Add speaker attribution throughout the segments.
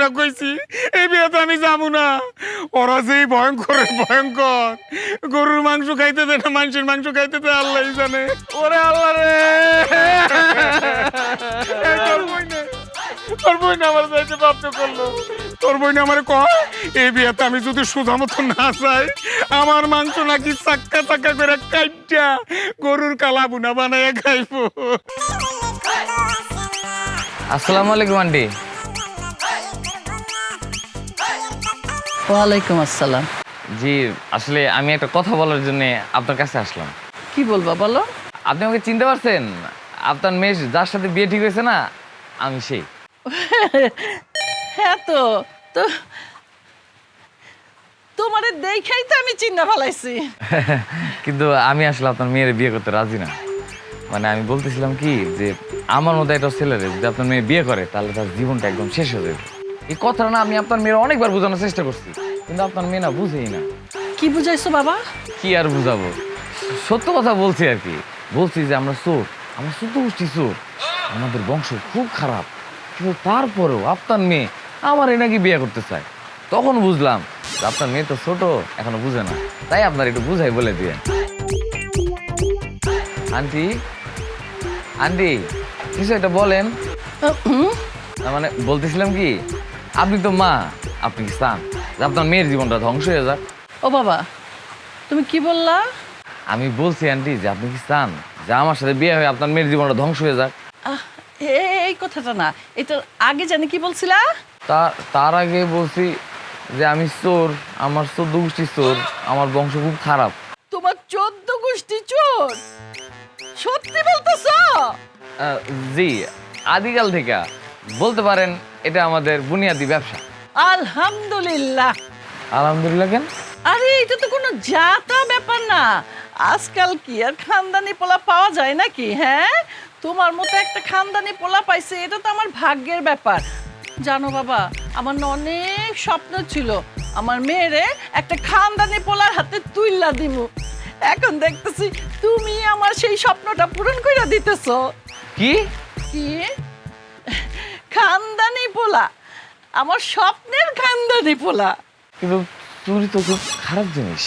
Speaker 1: করে কইছি এই বিয়েতে আমি যাব না। ওরা যেই ভয়ঙ্কর ভয়ঙ্কর। গরুর মাংস খাইতে দেয় না মানুষের মাংস খাইতে দেয় আল্লাহ জানে। ওরে আল্লাহ রে। তোর আমার যাইতে প্রাপ্ত করল। তোর বই না আমার কয় এই বিয়েতে আমি যদি সোজা মতো না যাই আমার মাংস নাকি চাক্কা চাক্কা করে কাইটা গরুর কালা বুনা বানায় খাইবো।
Speaker 2: আসসালামু আলাইকুম আন্টি।
Speaker 3: ওয়ালাইকুম আসসালাম।
Speaker 2: জি আসলে আমি একটা কথা বলার জন্য আপনার কাছে আসলাম।
Speaker 3: কি বলবা বলো?
Speaker 2: আপনি আমাকে চিনতে পারছেন? আপনার মেয়ে যার সাথে বিয়ে ঠিক হয়েছে না আমি সেই।
Speaker 3: হ্যাঁ তো তো তোমারে দেখাই তো আমি চিন্তা ফেলাইছি
Speaker 2: কিন্তু আমি আসলে আপনার মেয়ের বিয়ে করতে রাজি না। মানে আমি বলতেছিলাম কি যে আমার মতো একটা ছেলেরে যদি আপনার মেয়ে বিয়ে করে তাহলে তার জীবনটা একদম শেষ হয়ে যাবে। এই কথাটা না আমি আপনার মেয়ের অনেকবার বোঝানোর চেষ্টা করছি কিন্তু আপনার মেয়ে না বুঝেই না।
Speaker 3: কি বুঝাইছো বাবা?
Speaker 2: কি আর বুঝাবো? সত্য কথা বলছি আর কি। বলছি যে আমরা চোর আমরা শুধু গোষ্ঠী চোর। আমাদের বংশ খুব খারাপ কিন্তু তারপরেও আপনার মেয়ে আমারই নাকি বিয়ে করতে চায়। তখন বুঝলাম যে আপনার মেয়ে তো ছোট এখনও বুঝে না। তাই আপনার একটু বুঝাই বলে দিয়ে আন্টি আন্টি কিছু একটা বলেন। না মানে বলতেছিলাম কি আপনি তো মা আপনি কি চান যে আপনার মেয়ের জীবনটা ধ্বংস হয়ে যাক।
Speaker 3: ও বাবা তুমি কি বললা?
Speaker 2: আমি বলছি আন্টি যে আপনি কি চান যে আমার সাথে বিয়ে হয়ে আপনার মেয়ের জীবনটা ধ্বংস হয়ে যাক।
Speaker 3: আহ, এ- এই কথাটা না এটা আগে জানি কি বলছিলা?
Speaker 2: তা তার আগে বলছি যে আমি চোর আমার চোদ্দ গোষ্ঠী চোর আমার বংশ খুব খারাপ।
Speaker 3: তোমার চোদ্দ গোষ্ঠী চোর? সত্যি বলতেছ?
Speaker 2: আহ, জি আদিকাল থেকে। বলতে পারেন এটা আমাদের বুনিয়াদি ব্যবসা।
Speaker 3: আলহামদুলিল্লাহ।
Speaker 2: আলহামদুলিল্লাহ কেন?
Speaker 3: আরে এটা তো কোনো জাতা ব্যাপার না। আজকাল কি আর খানদানি পোলা পাওয়া যায় নাকি হ্যাঁ? তোমার মতো একটা খানদানি পোলা পাইছে এটা তো আমার ভাগ্যের ব্যাপার। জানো বাবা আমার না অনেক স্বপ্ন ছিল। আমার মেয়েরে একটা খানদানি পোলার হাতে তুইলা দিমু। এখন দেখতেছি তুমি আমার সেই স্বপ্নটা পূরণ করে দিতেছো।
Speaker 2: কি?
Speaker 3: কি? খানদানি পোলা। আমার স্বপ্নের খানদানি পোলা।
Speaker 2: কিন্তু চুরি তো খুব খারাপ জিনিস।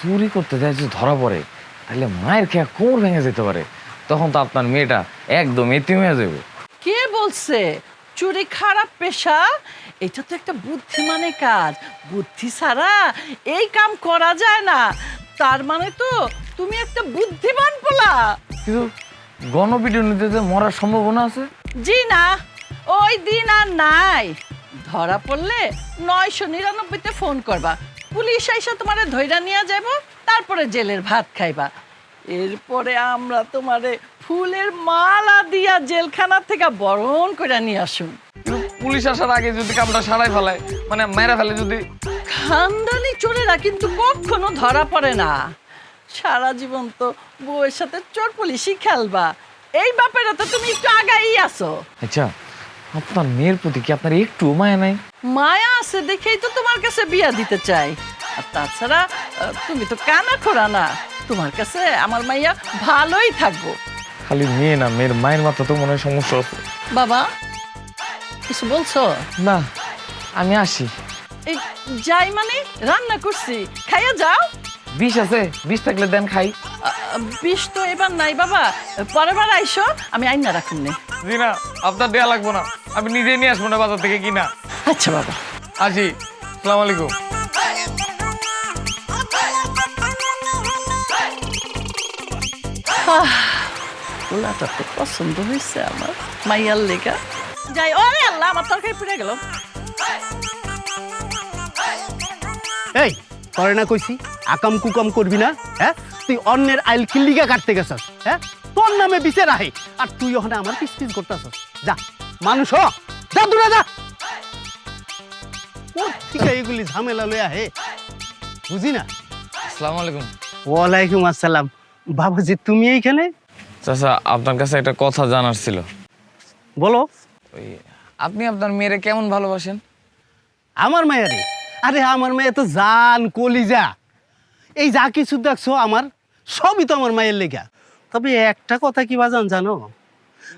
Speaker 2: চুরি করতে যায় যদি ধরা পড়ে তাহলে মায়ের খেয়া কোমর ভেঙে যেতে পারে। তখন তো আপনার মেয়েটা একদম এতিম হয়ে যাবে।
Speaker 3: কে বলছে? চুরি খারাপ পেশা? এটা তো একটা বুদ্ধিমানের কাজ। বুদ্ধি ছাড়া এই কাম করা যায় না। তার মানে তো তুমি একটা বুদ্ধিমান পোলা।
Speaker 2: কিন্তু গণপিটুনিতে যে মরার সম্ভাবনা আছে?
Speaker 3: জি না। ওই দিন আর নাই। ধরা পড়লে নয়শো নিরানব্বইতে ফোন করবা। পুলিশ আইসা তোমারে ধৈরা নিয়ে যাব তারপরে জেলের ভাত খাইবা। এরপরে আমরা তোমারে ফুলের মালা দিয়া জেলখানা থেকে বরণ করে নিয়ে আসুন।
Speaker 2: পুলিশ আসার আগে যদি কামটা সারাই ফেলায় মানে মেরে ফেলে যদি
Speaker 3: খানদানি চোরেরা কিন্তু কখনো ধরা পড়ে না। সারা জীবন তো বউয়ের সাথে চোর পুলিশই খেলবা। এই ব্যাপারে তো তুমি একটু আগাই আছো।
Speaker 2: আচ্ছা। আপনার মেয়ের প্রতি কি আপনার একটু মায়া নাই?
Speaker 3: মায়া আছে দেখেই তো তোমার কাছে বিয়া দিতে চাই। আর তাছাড়া আহ, তুমি তো কানা খোরা না। তোমার কাছে আমার মাইয়া ভালোই থাকব।
Speaker 2: খালি মেয়ে না মেয়ের মায়ের মাথা তো মনে হয় সমস্যা আছে।
Speaker 3: বাবা কিছু বলছো?
Speaker 2: না আমি আসি।
Speaker 3: এই যাই মানে রান্না করছি। খাইয়া যাও।
Speaker 2: বিষ আছে বিষ থাকলে দেন খাই।
Speaker 3: বিষ তো এবার নাই বাবা। পরের বার আইসো আমি আইনা রাখুন নে।
Speaker 2: জি না আপনার দেয়া লাগবো না। আমি নিজে নিয়ে আসব না বাজার থেকে কিনা।
Speaker 3: আচ্ছা বাবা।
Speaker 2: আসি। সালাম আলাইকুম।
Speaker 3: পোলাটা তো পছন্দ হয়েছে আমার মাইয়ার লেগা। যাই ওরে আল্লাহ আমার তরকারি পুড়ে গেল।
Speaker 4: এই করে না কইছি আকাম কুকাম করবি না হ্যাঁ? তুই অন্যের আইল কিল্লিগা কাটতে গেছস হ্যাঁ? তোর নামে বিচার আহে আর তুই ওখানে আমার পিস পিস করতেছস। যা মানুষ হ যা দূরে যা। ও ঠিক এইগুলি ঝামেলা লই আহে? বুঝি না?
Speaker 2: আসসালামু আলাইকুম।
Speaker 4: ওয়ালাইকুম আসসালাম। বাবাজি তুমি এইখানে?
Speaker 2: চাচা আপনার কাছে একটা কথা জানার ছিল।
Speaker 4: বলো।
Speaker 2: ওই আপনি আপনার মেয়েরে কেমন ভালোবাসেন?
Speaker 4: আমার মেয়েরে? আরে আমার মেয়ে তো জান কলিজা। এই যা কিছু দেখছ আমার সবই তো আমার মায়ের লেখা তবে একটা কথা কি বাজান জানো?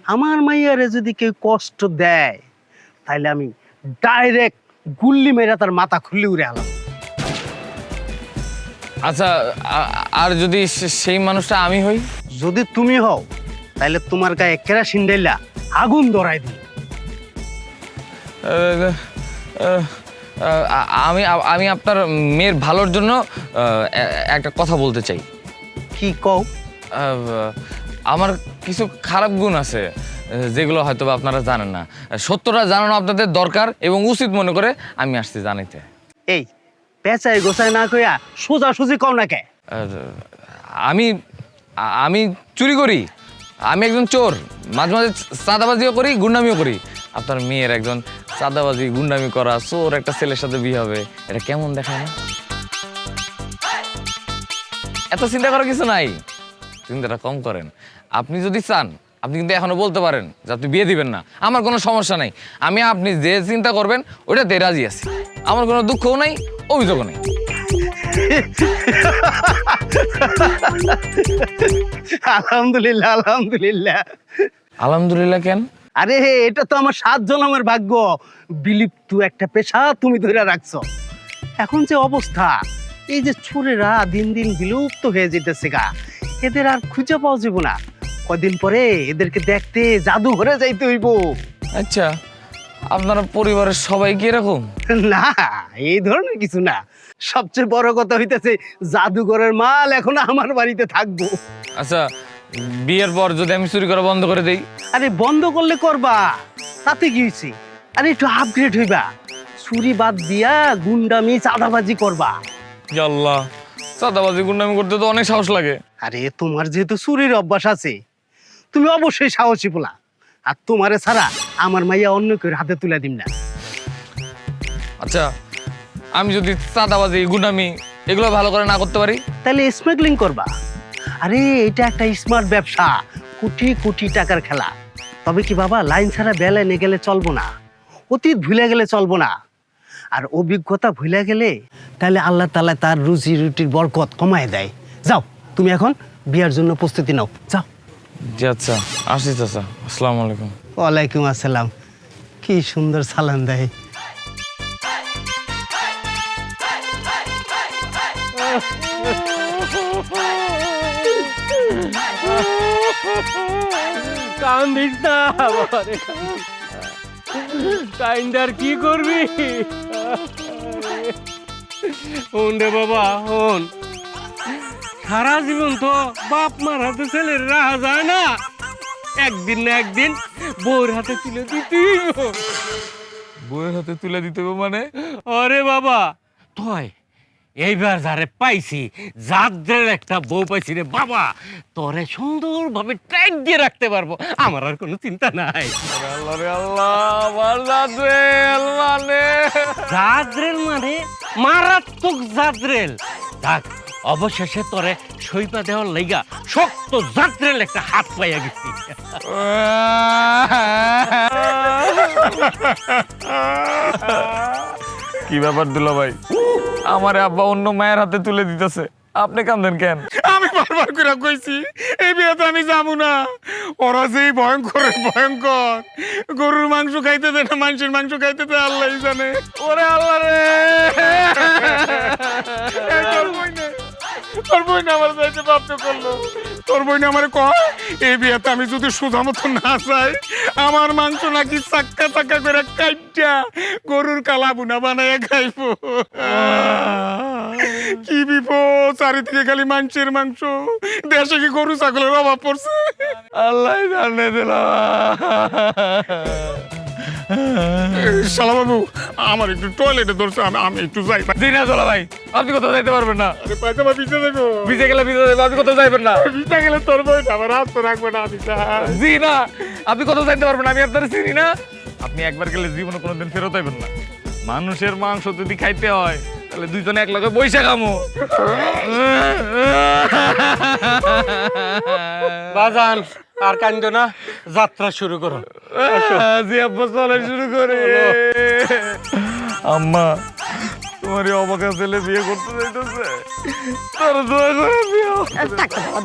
Speaker 4: আমার মাইয়ারে যদি কেউ কষ্ট দেয় তাহলে আমি ডাইরেক্ট গুল্লি মেরে তার মাথা খুললে উড়ে আলাম
Speaker 2: আচ্ছা আর যদি সেই মানুষটা আমি হই?
Speaker 4: যদি তুমি হও তাহলে তোমার গায়ে কেরাসিন ডাইলা আগুন ধরাই দিই।
Speaker 2: আমি আমি আপনার মেয়ের ভালোর জন্য একটা কথা বলতে চাই।
Speaker 4: কি কও?
Speaker 2: আমার কিছু খারাপ গুণ আছে যেগুলো হয়তো বা আপনারা জানেন না। সত্যটা জানানো আপনাদের দরকার এবং উচিত মনে করে আমি আসছি জানাইতে।
Speaker 4: এই পেঁচাই গোছাই না কইয়া সোজা সুজি কও না কে?
Speaker 2: আমি আমি চুরি করি আমি একজন চোর মাঝে মাঝে চাঁদাবাজিও করি গুন্ডামিও করি। আপনার মেয়ের একজন চাঁদাবাজি গুন্ডামি করা চোর একটা ছেলের সাথে বিয়ে হবে। এটা কেমন দেখায় না? এত চিন্তা করার কিছু নাই। চিন্তাটা কম করেন। আপনি যদি চান আপনি কিন্তু এখনও বলতে পারেন যে আপনি বিয়ে দিবেন না। আমার কোনো সমস্যা নাই। আমি আপনি যে চিন্তা করবেন ওইটাতে রাজি আছি। আমার কোনো দুঃখও নাই অভিযোগও নেই।
Speaker 4: আলহামদুলিল্লাহ আলহামদুলিল্লাহ।
Speaker 2: আলহামদুলিল্লাহ কেন?
Speaker 4: আরে এটা তো আমার সাত জনমের ভাগ্য। বিলিপ্ত একটা পেশা তুমি ধরে রাখছো। এখন যে অবস্থা এই যে চোরেরা দিন দিন বিলুপ্ত হয়ে যেতেছে গা। এদের আর খুঁজে পাওয়া যাব না। কদিন পরে এদেরকে দেখতে জাদুঘরে যাইতে হইব।
Speaker 2: আচ্ছা আপনার পরিবারের সবাই কি এরকম?
Speaker 4: না এই ধরনের কিছু না। সবচেয়ে বড় কথা হইতেছে জাদুঘরের মাল এখন আমার বাড়িতে থাকব।
Speaker 2: আচ্ছা বিয়ের পর যদি আমি চুরি করা বন্ধ করে দেই?
Speaker 4: আরে বন্ধ করলে করবা। তাতে কি হয়েছে? আরে একটু আপগ্রেড হইবা। চুরি বাদ দিয়া গুন্ডামি চাঁদাবাজি করবা।
Speaker 2: আল্লাহ চাঁদাবাজি গুন্ডামি করতে তো অনেক সাহস লাগে।
Speaker 4: আরে তোমার যেহেতু চুরির অভ্যাস আছে তুমি অবশ্যই সাহসী পোলা। আর তোমারে ছাড়া আমার মাইয়া অন্য কেউ হাতে তুলে দিম না।
Speaker 2: আচ্ছা আমি যদি চাঁদাবাজি গুন্ডামি এগুলো ভালো করে না করতে পারি?
Speaker 4: তাহলে স্মাগলিং করবা। আরে এটা একটা স্মার্ট ব্যবসা কোটি কোটি টাকার খেলা তবে কি বাবা লাইন ছাড়া বেলায় নিয়ে গেলে চলবো না অতীত ভুলে গেলে চলবো না আর অভিজ্ঞতা ভুলে গেলে তাহলে আল্লাহ তালা তার রুজি রুটির বরকত কমায় দেয় যাও তুমি এখন বিয়ার জন্য প্রস্তুতি নাও যাও
Speaker 2: জি আচ্ছা আসি চাচা আসসালামু আলাইকুম
Speaker 4: ওয়ালাইকুম আসসালাম কি সুন্দর সালাম দেয়
Speaker 5: কান্দিস না বাবারে। কাইন্ডার কি করবি? হন রে বাবা হন। সারা জীবন তো বাপ মার হাতে ছেলের রাহা যায় না। একদিন না একদিন বউর হাতে তুলে দিতেই হবে।
Speaker 2: বইয়ের হাতে তুলে দিতে মানে?
Speaker 5: আরে বাবা। তয়। এইবার যারে পাইছি, যাদের একটা বউ পাইছি রে বাবা, তোরে সুন্দরভাবে টাইট দিয়ে রাখতে পারব, আমার আর কোনো চিন্তা নাই।
Speaker 2: জাদ্রেল মানে
Speaker 5: মারাত্মক জাদ্রেল। যাক, অবশেষে তোরে সইপা দেওয়ার লাইগা শক্ত জাদ্রেল একটা হাত পাইয়া গেছি।
Speaker 2: কি ব্যাপার দুলা ভাই আমার আব্বা অন্য মায়ের হাতে তুলে দিতেছে। আপনি কান্দেন কেন?
Speaker 1: আমি বারবার করে কইছি এই বিয়েতে আমি যাব না। ওরা যেই ভয়ঙ্কর ভয়ঙ্কর। গরুর মাংস খাইতে দেয় না মানুষের মাংস খাইতে দেয় আল্লাহ জানে।
Speaker 2: ওরে আল্লাহ রে!
Speaker 1: তোর বই না তোর বই না আমার যাইতে প্রাপ্ত করল তোর বই না আমার কয় এই বিয়েতে আমি যদি সোজা মতো না যাই আমার মাংস নাকি চাক্কা চাক্কা করে কাইটা গরুর কালা বুনা বানায় খাইব। কি বিপদ চারিদিকে খালি মাংসের মাংস। দেশে কি গরু ছাগলের অভাব পড়ছে?
Speaker 2: আল্লাহ জানে দিলাম।
Speaker 1: শালা বাবু আমার একটু টয়লেটে ধরছে আমি আমি একটু যাই।
Speaker 2: জি না ভাই আপনি কোথাও যাইতে পারবেন না।
Speaker 1: ভিজে দেখো
Speaker 2: ভিজে গেলে ভিজে যাবে আপনি কোথাও যাইবেন না।
Speaker 1: ভিজে গেলে তোর বই আমার হাত তো রাখব না আমি
Speaker 2: জি না আপনি কোথাও যাইতে পারবেন না আমি আপনার চিনি না। আপনি একবার গেলে জীবনে কোনোদিন ফেরত আইবেন না। মানুষের মাংস যদি খাইতে হয় তাহলে দুইজনে এক লগে বৈশা খামো।
Speaker 5: বাজান আর কান্দ না যাত্রা শুরু করো।
Speaker 2: জি আব্বা চলা শুরু করে। আম্মা তোমার অবাকা ছেলে বিয়ে করতে যাইতেছে। তোর দোয়া করে দিও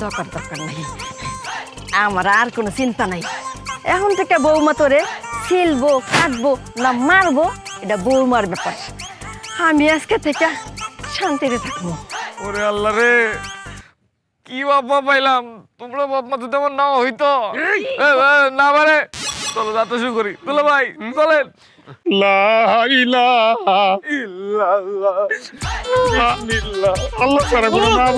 Speaker 6: দরকার দরকার নাই। আমার আর কোনো চিন্তা নাই। এখন থেকে বৌমা তোরে ছিলবো কাটবো না মারবো এটা বৌমার ব্যাপার। আমি আজকে থেকে শান্তিতে থাকব।
Speaker 2: ওরে আল্লাহ রে। কি বাপ পাইলাম? তোমরা বাপ মা যদি আমার না হইতো। না পারে। চলো যাতে শুরু করি। চলো ভাই চলেন।
Speaker 1: আল্লাহ। সারা কোনো নাম।